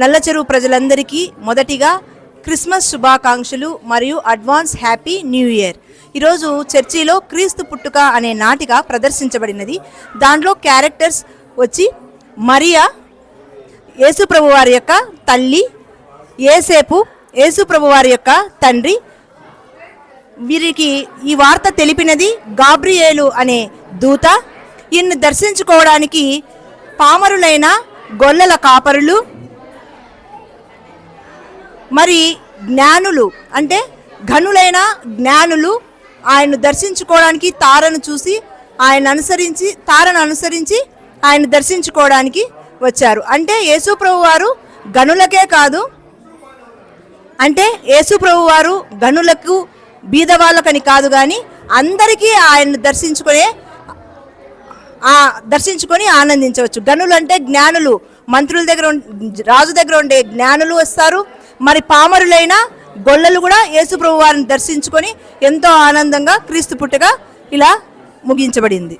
నల్లచెరువు ప్రజలందరికీ మొదటిగా క్రిస్మస్ శుభాకాంక్షలు మరియు అడ్వాన్స్ హ్యాపీ న్యూ ఇయర్. ఈరోజు చర్చిలో క్రీస్తు పుట్టుక అనే నాటిక ప్రదర్శించబడినది. దాంట్లో క్యారెక్టర్స్ వచ్చి మరియా యేసుప్రభు వారి యొక్క తల్లి ఏసేపు యేసుప్రభు వారి యొక్క తండ్రి. వీరికి ఈ వార్త తెలిపినది గాబ్రియేలు అనే దూత. ఈయన్ని దర్శించుకోవడానికి పామరులైన గొల్లల కాపరులు మరి జ్ఞానులు అంటే ఘనులైన జ్ఞానులు ఆయన్ను దర్శించుకోవడానికి తారను చూసి ఆయన అనుసరించి తారను అనుసరించి ఆయన దర్శించుకోవడానికి వచ్చారు. అంటే యేసుప్రభు వారు గనులకే కాదు అంటే యేసుప్రభు వారు గనులకు బీదవాళ్ళకని కాదు కానీ అందరికీ ఆయన్ని దర్శించుకునే దర్శించుకొని ఆనందించవచ్చు. గనులు అంటే జ్ఞానులు. మంత్రుల దగ్గర ఉం- రాజు దగ్గర ఉండే జ్ఞానులు వస్తారు. మరి పామరులైన గొల్లలు కూడా యేసుప్రభు వారిని దర్శించుకొని ఎంతో ఆనందంగా క్రీస్తు పుట్టగా ఇలా ముగించబడింది.